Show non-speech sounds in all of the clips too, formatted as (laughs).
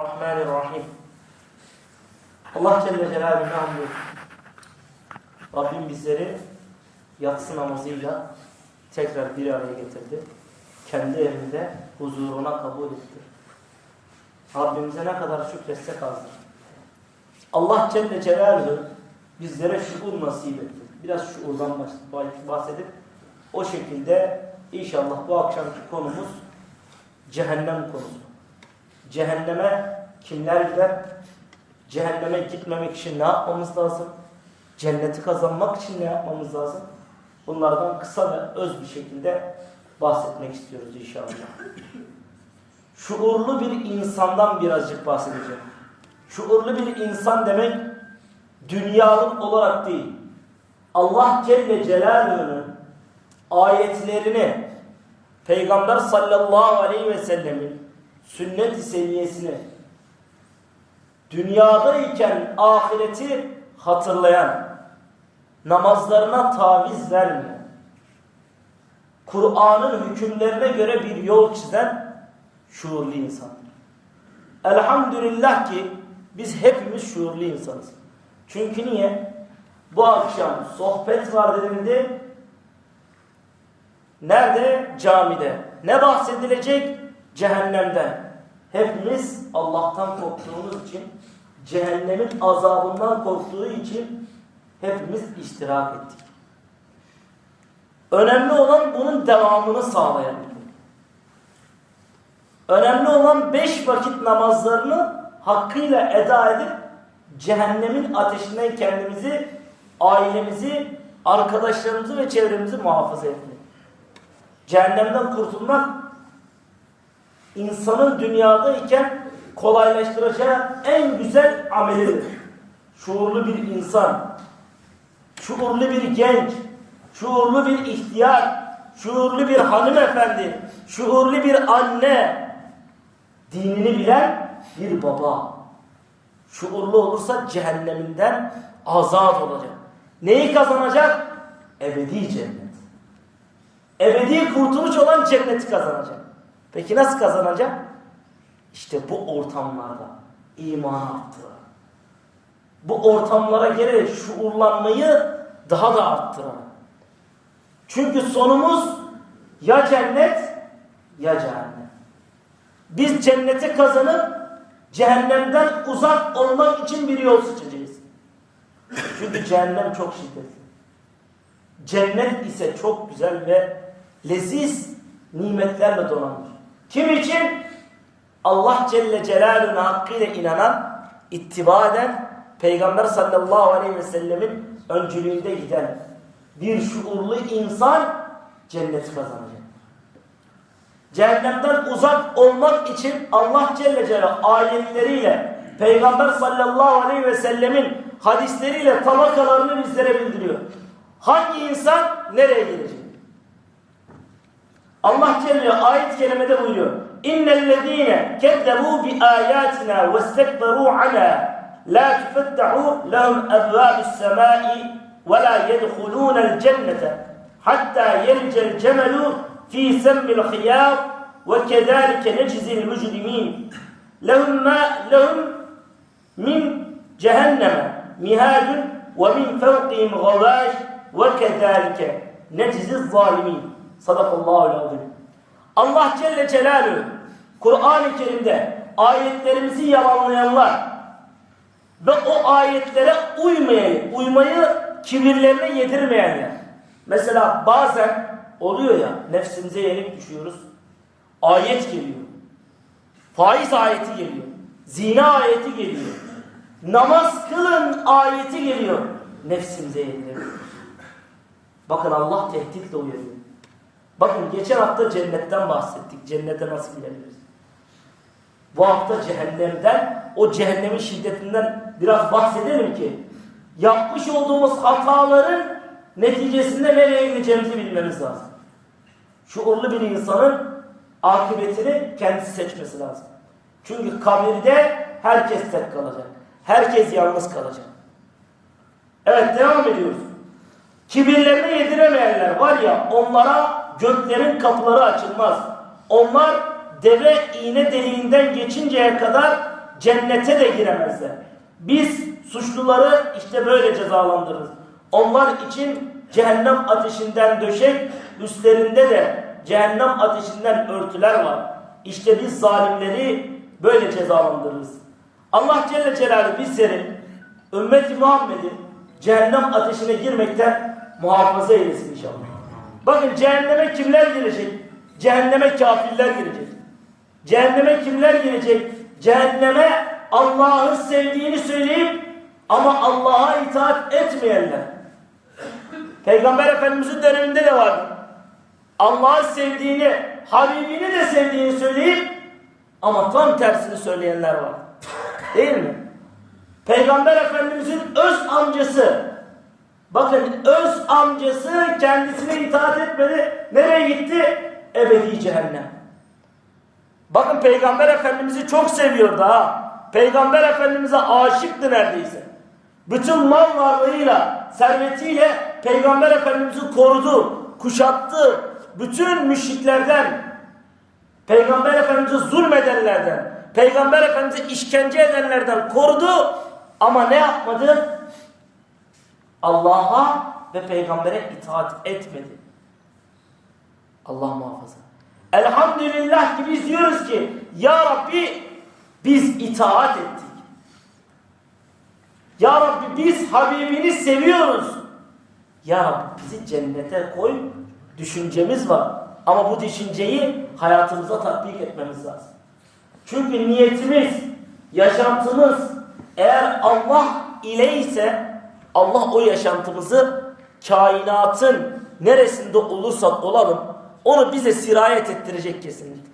Bismillahirrahmanirrahim. Allah Celle Celaluhu'na hamdolsun. Rabbim bizleri yatsı namazıyla tekrar bir araya getirdi. Kendi evinde huzuruna kabul etti. Rabbimize ne kadar şükretsek azdır. Allah Celle Celaluhu bizlere şuur nasip etti. Biraz şuurdan bahsedip o şekilde inşallah bu akşamki konumuz cehennem konusu. Cehenneme kimler gider? Cehenneme gitmemek için ne yapmamız lazım? Cenneti kazanmak için ne yapmamız lazım? Bunlardan kısa ve öz bir şekilde bahsetmek istiyoruz inşallah. Şuurlu bir insandan birazcık bahsedeceğim. Şuurlu bir insan demek dünyalık olarak değil. Allah Celle Celaluhu'nun ayetlerini Peygamber sallallahu aleyhi ve sellemin sünnet-i seniyesini dünyadayken ahireti hatırlayan, namazlarına taviz vermeyen, Kur'an'ın hükümlerine göre bir yol çizen şuurlu insandır. Elhamdülillah ki biz hepimiz şuurlu insanız. Çünkü niye? Bu akşam sohbet var denildi. Nerede? Camide. Ne bahsedilecek? Cehennemden. Hepimiz Allah'tan korktuğumuz için, cehennemin azabından korktuğu için hepimiz iştirak ettik. Önemli olan bunun devamını sağlayabilmek. Önemli olan beş vakit namazlarını hakkıyla eda edip cehennemin ateşinden kendimizi, ailemizi, arkadaşlarımızı ve çevremizi muhafaza etmek. Cehennemden kurtulmak insanın dünyadayken kolaylaştıracağı en güzel amelidir. Şuurlu bir insan, şuurlu bir genç, şuurlu bir ihtiyar, şuurlu bir hanımefendi, şuurlu bir anne, dinini bilen bir baba. Şuurlu olursa cehenneminden azat olacak. Neyi kazanacak? Ebedi cennet. Ebedi kurtuluş olan cenneti kazanacak. Peki nasıl kazanacak? İşte bu ortamlarda iman arttırarak. Bu ortamlara gelerek şuurlanmayı daha da arttırarak. Çünkü sonumuz ya cennet ya cehennem. Biz cenneti kazanıp cehennemden uzak olmak için bir yol seçeceğiz. Çünkü cehennem çok şiddetli. Cennet ise çok güzel ve leziz nimetlerle donanır. Kim için? Allah Celle Celaluhu'na hakkıyla inanan, ittiba eden, Peygamber sallallahu aleyhi ve sellemin öncülüğünde giden bir şuurlu insan cenneti kazanacak. Cehennemden uzak olmak için Allah Celle Celaluhu ayetleriyle, Peygamber sallallahu aleyhi ve sellemin hadisleriyle tabakalarını bizlere bildiriyor. Hangi insan nereye gelecek? Allah Celle ayet-i kerimede buyuruyor. اِنَّ الَّذ۪ينَ كَذَّبُوا بِآيَاتِنَا وَاسْتَكْبَرُوا عَنَا لَا تُفَتَّحُوا لَهُمْ اَبْوَابِ السَّمَاءِ وَلَا يَدْخُلُونَ الْجَنَّةَ حَتَّى يَلْجَ الْجَمَلُ ف۪ي سَمِّ الْخِيَابِ وَكَذَٰلِكَ نَجْزِي الْمُجْرِمِينَ لَهُمْ مَا لَهُمْ مِنْ جَهَنَّمَ مِهَادٌ وَمِنْ فَوْقِهِمْ غَوَاجٍ وَكَذَٰلِكَ نَجْزِي الظَّالِمِينَ Sadakallahu aleyhi Allah Celle Celaluhu Kur'an-ı Kerim'de ayetlerimizi yalanlayanlar ve o ayetlere uymayı, uymayı kibirlerine yedirmeyenler. Mesela bazen oluyor ya nefsimize yenik düşüyoruz. Ayet geliyor. Faiz ayeti geliyor. Zina ayeti geliyor. Namaz kılın ayeti geliyor. Nefsimize yeniliyoruz. Bakın Allah tehditle uyarıyor. Bakın geçen hafta cennetten bahsettik. Cennete nasıl gidebiliriz? Bu hafta cehennemden, o cehennemin şiddetinden biraz bahsedelim ki yapmış olduğumuz hataların neticesinde nereye gideceğimizi bilmemiz lazım. Şuurlu bir insanın akıbetini kendisi seçmesi lazım. Çünkü kabirde herkes tek kalacak. Herkes yalnız kalacak. Evet devam ediyoruz. Kibirlerine yediremeyenler var ya onlara göklerin kapıları açılmaz. Onlar deve iğne deliğinden geçinceye kadar cennete de giremezler. Biz suçluları işte böyle cezalandırırız. Onlar için cehennem ateşinden döşek, üstlerinde de cehennem ateşinden örtüler var. İşte biz zalimleri böyle cezalandırırız. Allah Celle Celaluhu bizleri ümmeti Muhammed'i cehennem ateşine girmekten muhafaza eylesin inşallah. Bakın cehenneme kimler girecek? Cehenneme kafirler girecek. Cehenneme kimler girecek? Cehenneme Allah'ı sevdiğini söyleyip ama Allah'a itaat etmeyenler. Peygamber Efendimiz'in döneminde de vardı. Allah'ı sevdiğini, Habibini de sevdiğini söyleyip ama tam tersini söyleyenler var. Değil mi? Peygamber Efendimiz'in öz amcası bakın öz amcası kendisine itaat etmedi. Nereye gitti? Ebedi cehennem. Bakın Peygamber Efendimiz'i çok seviyordu ha. Peygamber Efendimiz'e aşıktı neredeyse. Bütün mal varlığıyla, servetiyle Peygamber Efendimiz'i korudu, kuşattı. Bütün müşriklerden, Peygamber Efendimiz'e zulmedenlerden, Peygamber Efendimiz'e işkence edenlerden korudu. Ama ne yapmadı? Allah'a ve peygambere itaat etmedi. Allah muhafaza. Elhamdülillah ki biz diyoruz ki Ya Rabbi biz itaat ettik. Ya Rabbi biz Habibini seviyoruz. Ya Rabbi bizi cennete koy düşüncemiz var. Ama bu düşünceyi hayatımıza tatbik etmemiz lazım. Çünkü niyetimiz, yaşantımız eğer Allah ile ise Allah o yaşantımızı kainatın neresinde olursak olalım onu bize sirayet ettirecek kesinlikle.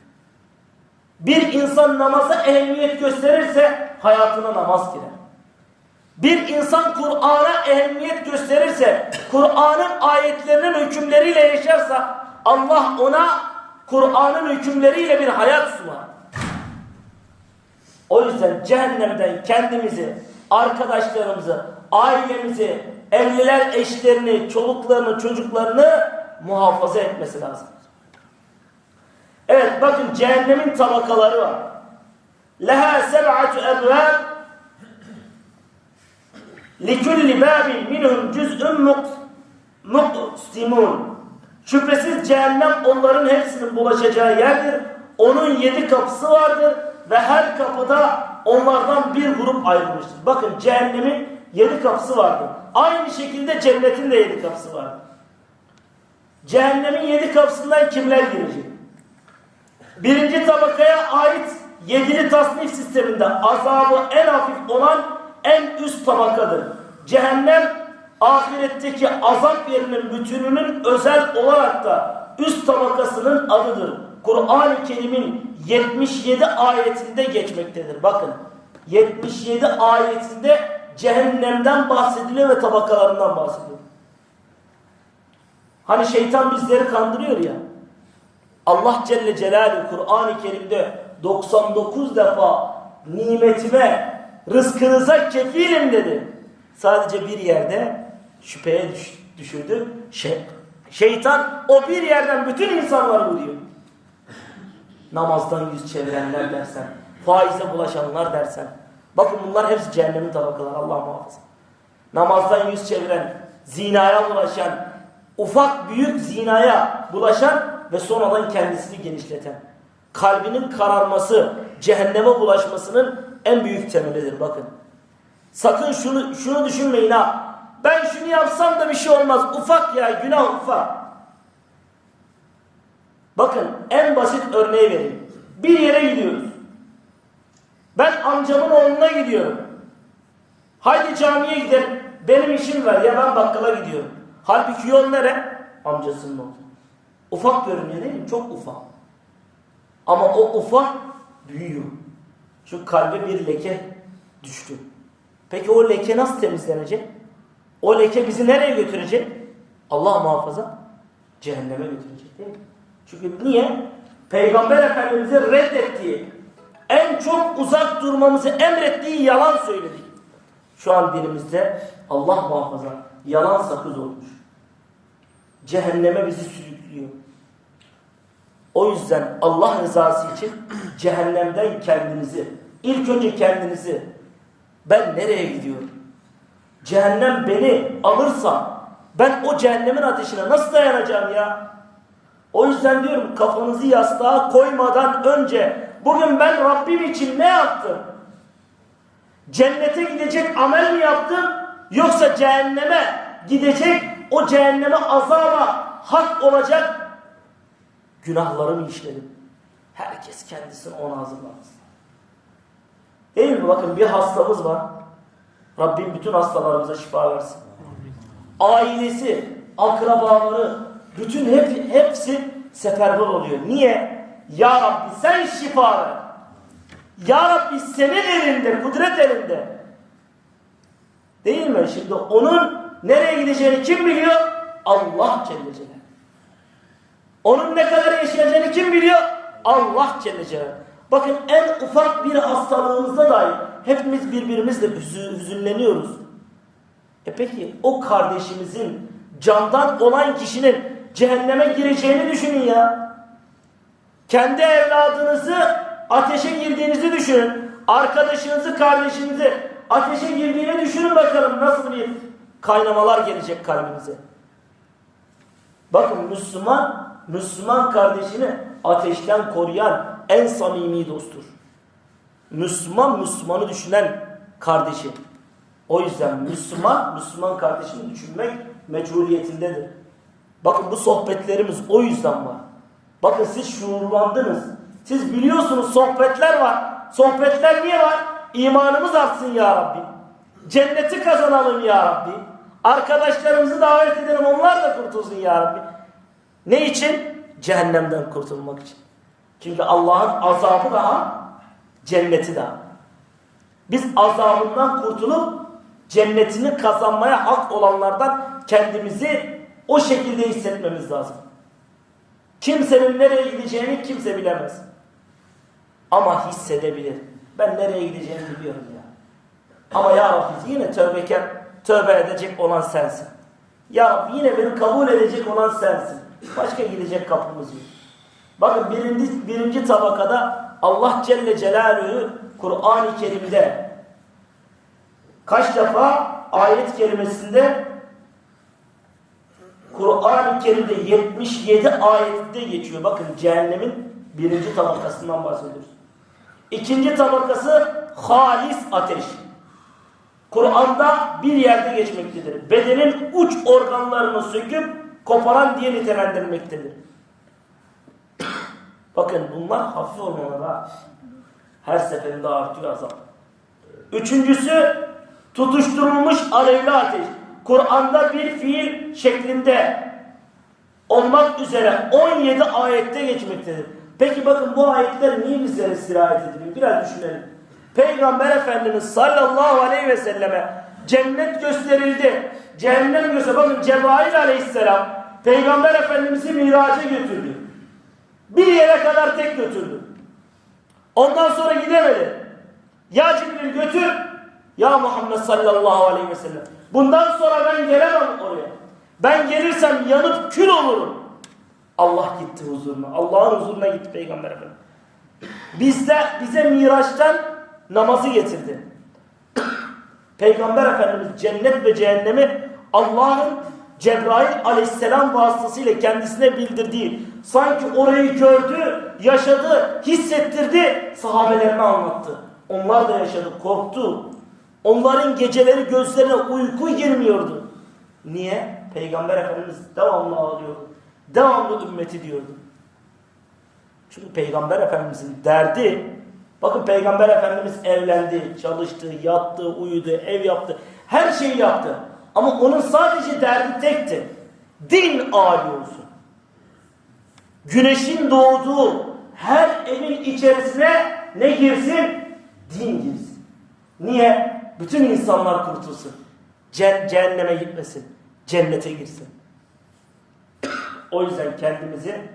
Bir insan namaza ehemmiyet gösterirse hayatına namaz girer. Bir insan Kur'an'a ehemmiyet gösterirse, Kur'an'ın ayetlerinin hükümleriyle yaşarsa Allah ona Kur'an'ın hükümleriyle bir hayat sunar. O yüzden cehennemden kendimizi, arkadaşlarımızı, ailemizi, evliler eşlerini, çoluklarını, çocuklarını muhafaza etmesi lazım. Evet bakın cehennemin tabakaları var. Leha seb'atu ebvab likulli babin minhum cüz'ün muqsimun. Şüphesiz cehennem onların hepsinin bulaşacağı yerdir. Onun yedi kapısı vardır ve her kapıda onlardan bir grup ayrılmıştır. Bakın cehennemin yedi kapısı vardır. Aynı şekilde cennetin de yedi kapısı vardır. Cehennemin yedi kapısından kimler girecek? Birinci tabakaya ait yedili tasnif sisteminde azabı en hafif olan en üst tabakadır. Cehennem ahiretteki azap yerinin bütününün özel olarak da üst tabakasının adıdır. Kur'an-ı Kerim'in 77 ayetinde geçmektedir. Bakın 77 ayetinde cehennemden bahsediliyor ve tabakalarından bahsediliyor. Hani şeytan bizleri kandırıyor ya. Allah Celle Celaluhu Kur'an-ı Kerim'de 99 defa nimetime, rızkınıza kefilim dedi. Sadece bir yerde şüpheye düş, düşürdü. Şey, şeytan o bir yerden bütün insanları vuruyor. Namazdan yüz çevirenler dersen, faize bulaşanlar dersen. Bakın bunlar hepsi cehennemin tabakaları Allah muhafaza. Namazdan yüz çeviren, zinaya bulaşan, ufak büyük zinaya bulaşan ve sonradan kendisini genişleten. Kalbinin kararması, cehenneme bulaşmasının en büyük temelidir bakın. Sakın şunu, şunu düşünmeyin ha. Ben şunu yapsam da bir şey olmaz. Ufak ya günah ufak. Bakın en basit örneği vereyim. Bir yere gidiyoruz. Ben amcamın oğluna gidiyorum. Haydi camiye gidelim. Benim işim var ya ben bakkala gidiyorum. Halbuki yol nere? Amcasının oğlu. Ufak görünüyor değil mi? Çok ufak. Ama o ufak büyüyor. Şu kalbe bir leke düştü. Peki o leke nasıl temizlenecek? O leke bizi nereye götürecek? Allah muhafaza cehenneme götürecek değil mi? Çünkü niye? Peygamber Efendimiz'i reddettiği, en çok uzak durmamızı emrettiği yalan söyledik. Şu an dilimizde Allah muhafaza yalan sakız olmuş. Cehenneme bizi sürüklüyor. O yüzden Allah rızası için cehennemden kendinizi, İlk önce kendinizi ben nereye gidiyorum? Cehennem beni alırsa ben o cehennemin ateşine nasıl dayanacağım ya? O yüzden diyorum kafanızı yastığa koymadan önce bugün ben Rabbim için ne yaptım? Cennete gidecek amel mi yaptım? Yoksa cehenneme gidecek o cehenneme azaba hak olacak günahlarımı işledim. Herkes kendisini ona hazırlansın. Değil mi? Bakın bir hastamız var. Rabbim bütün hastalarımıza şifa versin. Ailesi, akrabaları, bütün hep, hepsi seferber oluyor. Niye? Ya Rabbi sen şifa ver. Ya Rabbi senin elinde, kudret elinde. Değil mi? Şimdi onun nereye gideceğini kim biliyor? Allah Celle Celaluhu. Onun ne kadar yaşayacağını kim biliyor? Allah Celle Celaluhu. Bakın en ufak bir hastalığımızda dahi hepimiz birbirimizle hüzü- hüzünleniyoruz. E peki o kardeşimizin candan olan kişinin cehenneme gireceğini düşünün ya. Kendi evladınızı ateşe girdiğinizi düşünün. Arkadaşınızı, kardeşinizi ateşe girdiğini düşünün bakalım nasıl bir kaynamalar gelecek kalbinize. Bakın Müslüman, Müslüman kardeşini ateşten koruyan en samimi dosttur. Müslüman, Müslümanı düşünen kardeşi. O yüzden Müslüman, Müslüman kardeşini düşünmek meçhuliyetindedir. Bakın bu sohbetlerimiz o yüzden var. Bakın siz şuurlandınız. Siz biliyorsunuz sohbetler var. Sohbetler niye var? İmanımız artsın ya Rabbi. Cenneti kazanalım ya Rabbi. Arkadaşlarımızı davet edelim onlar da kurtulsun ya Rabbi. Ne için? Cehennemden kurtulmak için. Çünkü Allah'ın azabı daha, cenneti daha. Biz azabından kurtulup cennetini kazanmaya hak olanlardan kendimizi o şekilde hissetmemiz lazım. Kimsenin nereye gideceğini kimse bilemez. Ama hissedebilir. Ben nereye gideceğimi biliyorum ya. Ama ya Rabbi yine tövbekar, tövbe edecek olan sensin. Ya Rabbi yine beni kabul edecek olan sensin. Başka gidecek kapımız yok. Bakın birinci, birinci tabakada Allah Celle Celaluhu Kur'an-ı Kerim'de kaç defa ayet kelimesinde Kur'an-ı Kerim'de 77 ayette geçiyor. Bakın cehennemin birinci tabakasından bahsediyoruz. İkinci tabakası halis ateş. Kur'an'da bir yerde geçmektedir. Bedenin uç organlarını söküp koparan diye nitelendirilmektedir. Bakın bunlar hafif olmalar. Her seferinde artıyor azap. Üçüncüsü tutuşturulmuş alevli ateş. Kur'an'da bir fiil şeklinde olmak üzere 17 ayette geçmektedir. Peki bakın bu ayetler niye bizlere sirayet ediliyor? Biraz düşünelim. Peygamber Efendimiz sallallahu aleyhi ve selleme cennet gösterildi. Cehennem gösterildi. Bakın Cebrail aleyhisselam Peygamber Efendimiz'i miraca götürdü. Bir yere kadar tek götürdü. Ondan sonra gidemedi. Ya Cibril götür. Ya Muhammed sallallahu aleyhi ve sellem. Bundan sonra ben gelemem oraya. Ben gelirsem yanıp kül olurum. Allah gitti huzuruna. Allah'ın huzuruna gitti Peygamber Efendimiz. Bizde, bize Miraç'tan namazı getirdi. (coughs) Peygamber Efendimiz cennet ve cehennemi Allah'ın Cebrail aleyhisselam vasıtasıyla kendisine bildirdiği, sanki orayı gördü, yaşadı, hissettirdi, sahabelerine anlattı. Onlar da yaşadı, korktu. Onların geceleri gözlerine uyku girmiyordu. Niye? Peygamber Efendimiz devamlı ağlıyordu. Devamlı ümmeti diyordu. Çünkü Peygamber Efendimizin derdi, bakın Peygamber Efendimiz evlendi, çalıştı, yattı, uyudu, ev yaptı, her şeyi yaptı. Ama onun sadece derdi tekti. Din âli olsun. Güneşin doğduğu her evin içerisine ne girsin? Din girsin. Niye? Bütün insanlar kurtulsun. Ce- cehenneme gitmesin. Cennete girsin. O yüzden kendimizi,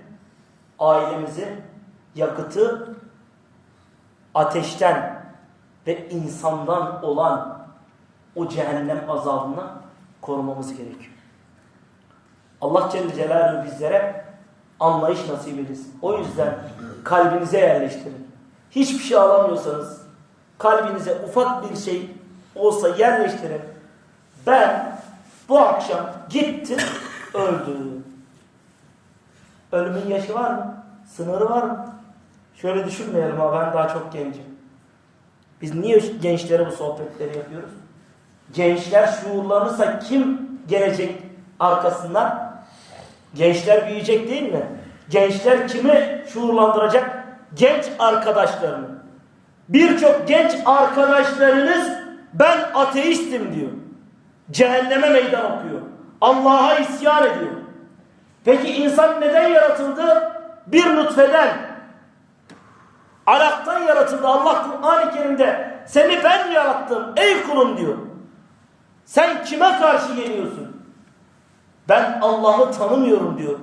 ailemizi, yakıtı ateşten ve insandan olan o cehennem azabından korumamız gerekiyor. Allah Celle Celaluhu bizlere anlayış nasip etsin. O yüzden kalbinize yerleştirin. Hiçbir şey alamıyorsanız kalbinize ufak bir şey olsa yerleştirin. Ben bu akşam gittim (laughs) öldüm. Ölümün yaşı var mı? Sınırı var mı? Şöyle düşünmeyelim ha ben daha çok gencim. Biz niye gençlere bu sohbetleri yapıyoruz? Gençler şuurlanırsa kim gelecek arkasından? Gençler büyüyecek değil mi? Gençler kimi şuurlandıracak? Genç arkadaşlarını. Birçok genç arkadaşlarınız ben ateistim diyor. Cehenneme meydan okuyor. Allah'a isyan ediyor. Peki insan neden yaratıldı? Bir nutfeden, alaktan yaratıldı. Allah Kur'an-ı Kerim'de seni ben yarattım ey kulum diyor. Sen kime karşı geliyorsun? Ben Allah'ı tanımıyorum diyor.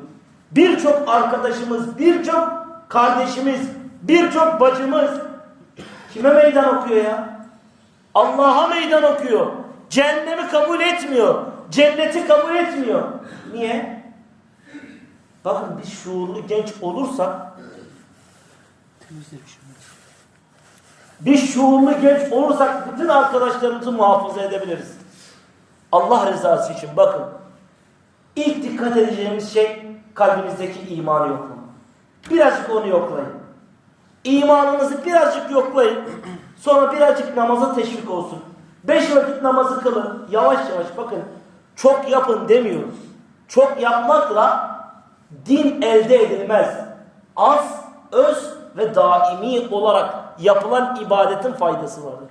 Birçok arkadaşımız, birçok kardeşimiz, birçok bacımız kime meydan okuyor ya? Allah'a meydan okuyor. Cehennemi kabul etmiyor. Cenneti kabul etmiyor. Niye? Bakın biz şuurlu genç olursak biz şuurlu genç olursak bütün arkadaşlarımızı muhafaza edebiliriz. Allah rızası için bakın. İlk dikkat edeceğimiz şey kalbimizdeki imanı yoklama. Birazcık onu yoklayın. İmanınızı birazcık yoklayın. Sonra birazcık namaza teşvik olsun. Beş vakit namazı kılın. Yavaş yavaş bakın. Çok yapın demiyoruz. Çok yapmakla din elde edilmez. Az, öz ve daimi olarak yapılan ibadetin faydası vardır.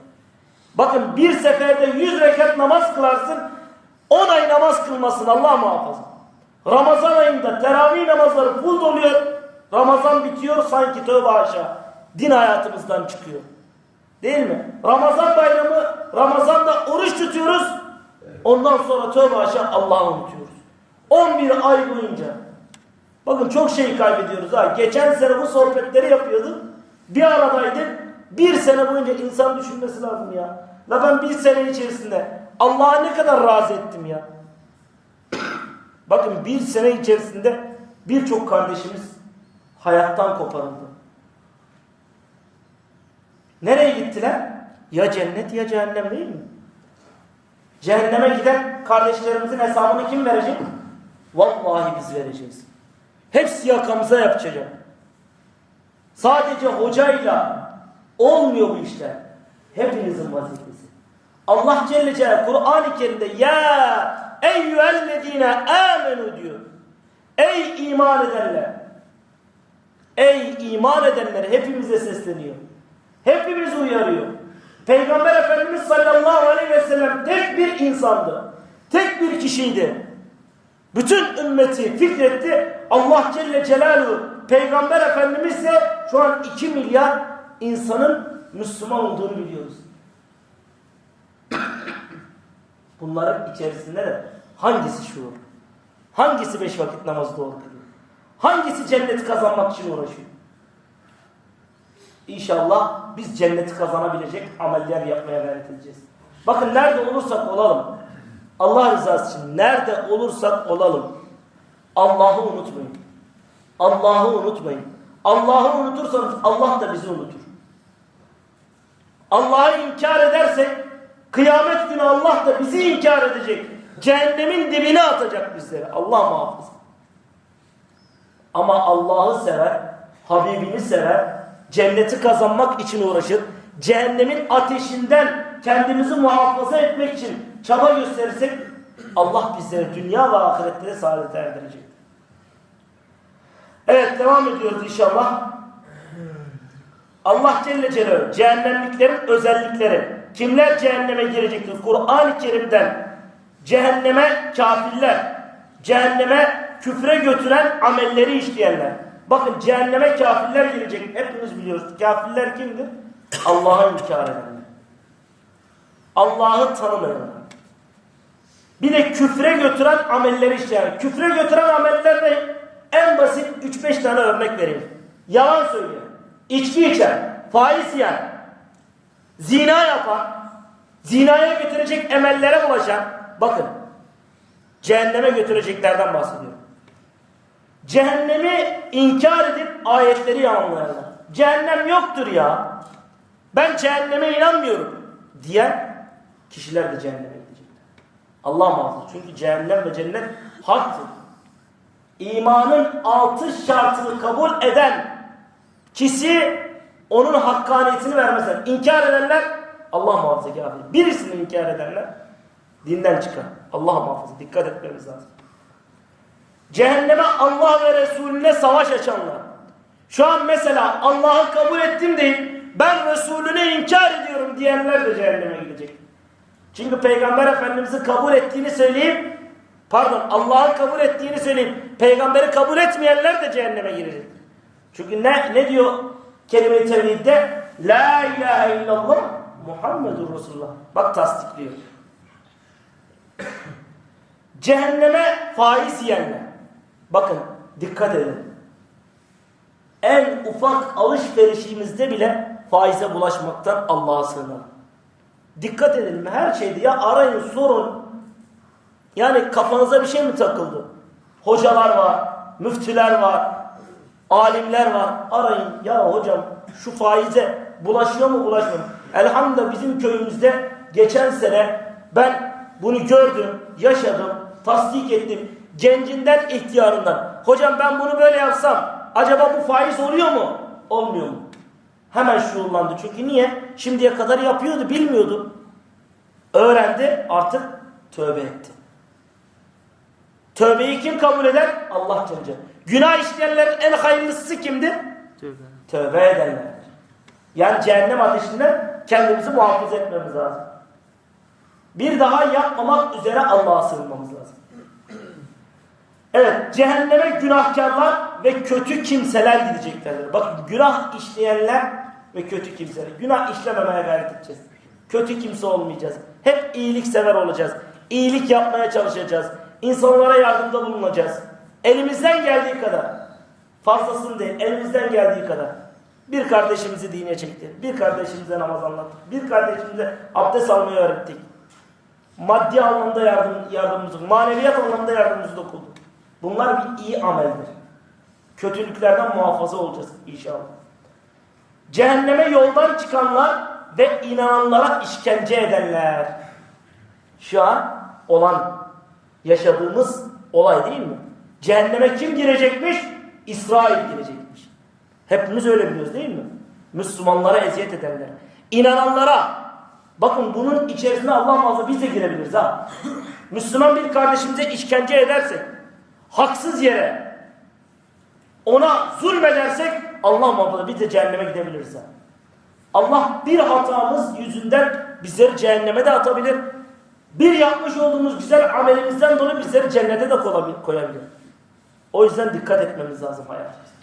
Bakın bir seferde yüz rekat namaz kılarsın, on ay namaz kılmasın Allah muhafaza. Ramazan ayında teravih namazları full doluyor. Ramazan bitiyor sanki tövbe aşağı. Din hayatımızdan çıkıyor. Değil mi? Ramazan bayramı, Ramazan'da oruç tutuyoruz. Ondan sonra tövbe aşağı Allah'ı unutuyoruz. 11 ay boyunca. Bakın çok şey kaybediyoruz ha. Geçen sene bu sohbetleri yapıyorduk. Bir aradaydık. Bir sene boyunca insan düşünmesi lazım ya. La ben bir sene içerisinde Allah'a ne kadar razı ettim ya. Bakın bir sene içerisinde birçok kardeşimiz hayattan koparıldı. Nereye gittiler? Ya cennet ya cehennem değil mi? Cehenneme giden kardeşlerimizin hesabını kim verecek? Vallahi biz vereceğiz. Hepsi yakamıza yapacak. Sadece hocayla olmuyor bu işler. Hepinizin vazifesi. Allah Celle Celaluhu Kur'an-ı Kerim'de ya eyyühellezine amenu diyor. Ey iman edenler. Ey iman edenler hepimize sesleniyor. Hepimizi uyarıyor. Peygamber Efendimiz sallallahu aleyhi ve sellem tek bir insandı. Tek bir kişiydi. Bütün ümmeti fikretti. Allah Celle Celaluhu Peygamber Efendimiz ise şu an 2 milyar insanın Müslüman olduğunu biliyoruz. Bunların içerisinde de hangisi şuur? Hangisi beş vakit namazı doğru kılıyor? Hangisi cenneti kazanmak için uğraşıyor? İnşallah biz cenneti kazanabilecek ameller yapmaya gayret edeceğiz. Bakın nerede olursak olalım. Allah rızası için nerede olursak olalım. Allah'ı unutmayın. Allah'ı unutmayın. Allah'ı unutursanız Allah da bizi unutur. Allah'ı inkar edersek kıyamet günü Allah da bizi inkar edecek. Cehennemin dibine atacak bizleri. Allah muhafaza. Ama Allah'ı sever, Habibini sever, cenneti kazanmak için uğraşır, cehennemin ateşinden kendimizi muhafaza etmek için çaba gösterirsek Allah bizleri dünya ve ahirette de saadete erdirecek. Evet devam ediyoruz inşallah. Allah Celle Celaluhu cehennemliklerin özellikleri. Kimler cehenneme girecektir? Kur'an-ı Kerim'den cehenneme kafirler, cehenneme küfre götüren amelleri işleyenler. Bakın cehenneme kafirler girecek. Hepimiz biliyoruz. Kafirler kimdir? Allah'ı inkar edenler. Allah'ı tanımayanlar. Bir de küfre götüren amelleri işleyen. Küfre götüren ameller ne? En basit 3-5 tane örnek vereyim. Yalan söylüyor. İçki içen, faiz yiyen, zina yapan, zinaya götürecek emellere bulaşan, bakın, cehenneme götüreceklerden bahsediyorum. Cehennemi inkar edip ayetleri yalanlayanlar. Cehennem yoktur ya. ben cehenneme inanmıyorum diyen kişiler de cehenneme gidecekler. Allah muhafaza. Çünkü cehennem ve cennet haktır. İmanın altı şartını kabul eden kişi onun hakkaniyetini vermezler. İnkar edenler Allah muhafaza kafir. Birisini inkar edenler dinden çıkar. Allah muhafaza. Dikkat etmemiz lazım. Cehenneme Allah ve Resulüne savaş açanlar. Şu an mesela Allah'ı kabul ettim deyip ben Resulüne inkar ediyorum diyenler de cehenneme gidecek. Çünkü Peygamber Efendimiz'i kabul ettiğini söyleyip pardon Allah'ı kabul ettiğini söyleyip peygamberi kabul etmeyenler de cehenneme girecek. Çünkü ne, ne diyor kelime-i tevhidde? La ilahe illallah Muhammedur Resulullah. Bak tasdikliyor. Cehenneme faiz yiyenler. Bakın dikkat edin. En ufak alışverişimizde bile faize bulaşmaktan Allah'a sığınalım. Dikkat edelim her şeyde ya arayın sorun. Yani kafanıza bir şey mi takıldı? Hocalar var, müftüler var, alimler var. Arayın ya hocam şu faize bulaşıyor mu bulaşmıyor mu? Elhamdülillah bizim köyümüzde geçen sene ben bunu gördüm, yaşadım, tasdik ettim. Gencinden ihtiyarından. Hocam ben bunu böyle yapsam acaba bu faiz oluyor mu? Olmuyor mu? Hemen şuurlandı. Çünkü niye? Şimdiye kadar yapıyordu, bilmiyordu. Öğrendi, artık tövbe etti. Tövbeyi kim kabul eder? Allah Celle. Günah işleyenlerin en hayırlısı kimdir? Tövbe. Tövbe edenlerdir. Yani cehennem ateşinden kendimizi muhafaza etmemiz lazım. Bir daha yapmamak üzere Allah'a sığınmamız lazım. Evet, cehenneme günahkarlar ve kötü kimseler gideceklerdir. Bakın günah işleyenler ve kötü kimseler. Günah işlememeye gayret edeceğiz. Kötü kimse olmayacağız. Hep iyilik sever olacağız. İyilik yapmaya çalışacağız. İnsanlara yardımda bulunacağız. Elimizden geldiği kadar. Fazlasını değil, elimizden geldiği kadar. Bir kardeşimizi dine çekti. Bir kardeşimize namaz anlattık. Bir kardeşimize abdest almayı öğrettik. Maddi anlamda yardım, yardımımızı, maneviyat anlamda yardımımızı dokunduk. Bunlar bir iyi ameldir. Kötülüklerden muhafaza olacağız inşallah. Cehenneme yoldan çıkanlar ve inananlara işkence edenler. Şu an olan yaşadığımız olay değil mi? Cehenneme kim girecekmiş? İsrail girecekmiş. Hepimiz öyle biliyoruz değil mi? Müslümanlara eziyet edenler. İnananlara. Bakın bunun içerisine Allah muhafaza biz de girebiliriz ha. Müslüman bir kardeşimize işkence edersek, haksız yere ona zulmedersek Allah muhafaza biz de cehenneme gidebiliriz. Allah bir hatamız yüzünden bizleri cehenneme de atabilir. Bir yapmış olduğumuz güzel amelimizden dolayı bizleri cennete de koyabilir. O yüzden dikkat etmemiz lazım hayatımızda.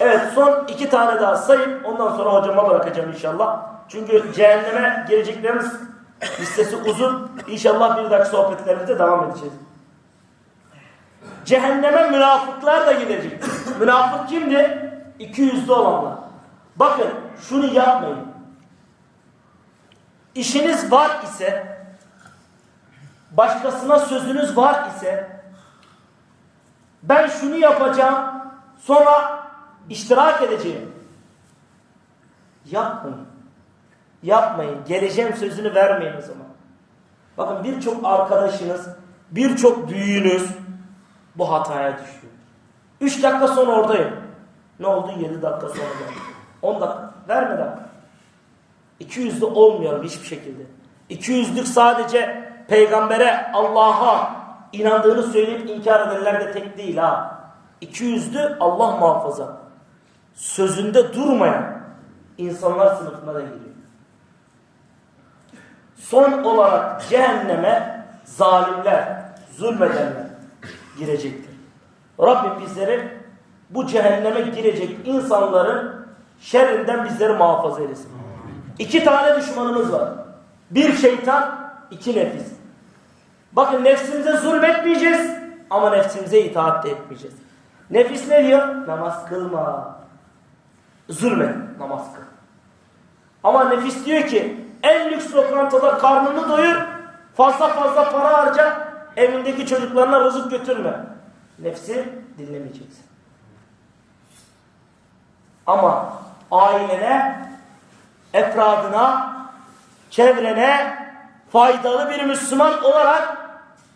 Evet son iki tane daha sayıp ondan sonra hocama bırakacağım inşallah. Çünkü cehenneme geleceklerimiz listesi uzun. İnşallah bir dahaki sohbetlerimizde devam edeceğiz. Cehenneme münafıklar da gidecek. Münafık kimdi? İki yüzlü olanlar. Bakın şunu yapmayın. İşiniz var ise, başkasına sözünüz var ise, ben şunu yapacağım, sonra iştirak edeceğim. Yapmayın. Yapmayın. Geleceğim sözünü vermeyin o zaman. Bakın birçok arkadaşınız, birçok büyüğünüz bu hataya düşüyor. Üç dakika sonra oradayım. Ne oldu? Yedi dakika sonra geldim. On dakika. Verme dakika. İki yüzlü olmayalım hiçbir şekilde. İki yüzlük sadece peygambere, Allah'a inandığını söyleyip inkar edenler de tek değil ha. İki yüzlü Allah muhafaza. Sözünde durmayan insanlar sınıfına da giriyor. Son olarak cehenneme zalimler, zulmedenler girecektir. Rabbim bizleri bu cehenneme girecek insanların şerrinden bizleri muhafaza eylesin. İki tane düşmanımız var. Bir şeytan, iki nefis. Bakın nefsimize zulmetmeyeceğiz ama nefsimize itaat de etmeyeceğiz. Nefis ne diyor? Namaz kılma. Zulmet, namaz kıl. Ama nefis diyor ki en lüks lokantada karnını doyur, fazla fazla para harca, evindeki çocuklarına rızık götürme. Nefsi dinlemeyeceksin. Ama ailene efradına, çevrene faydalı bir Müslüman olarak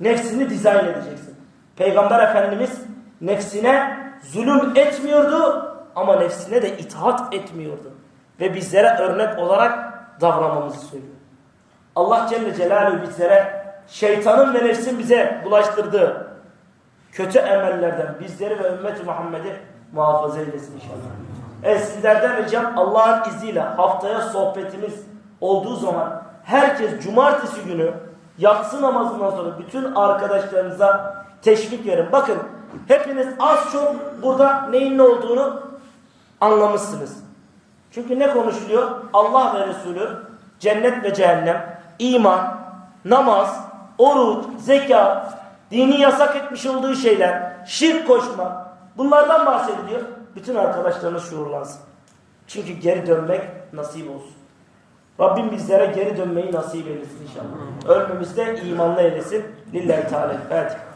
nefsini dizayn edeceksin. Peygamber Efendimiz nefsine zulüm etmiyordu ama nefsine de itaat etmiyordu. Ve bizlere örnek olarak davranmamızı söylüyor. Allah Celle Celaluhu bizlere şeytanın ve nefsin bize bulaştırdığı kötü emellerden bizleri ve ümmeti Muhammed'i muhafaza eylesin inşallah. Evet sizlerden ricam Allah'ın izniyle haftaya sohbetimiz olduğu zaman herkes cumartesi günü yatsı namazından sonra bütün arkadaşlarınıza teşvik verin. Bakın hepiniz az çok burada neyin ne olduğunu anlamışsınız. Çünkü ne konuşuluyor? Allah ve Resulü, cennet ve cehennem, iman, namaz, oruç, zekat, dini yasak etmiş olduğu şeyler, şirk koşma. Bunlardan bahsediliyor. Bütün arkadaşlarınız şuurlansın. Çünkü geri dönmek nasip olsun. Rabbim bizlere geri dönmeyi nasip eylesin inşallah. Ölmemizde imanlı eylesin. Lillahi Teala. Fatiha.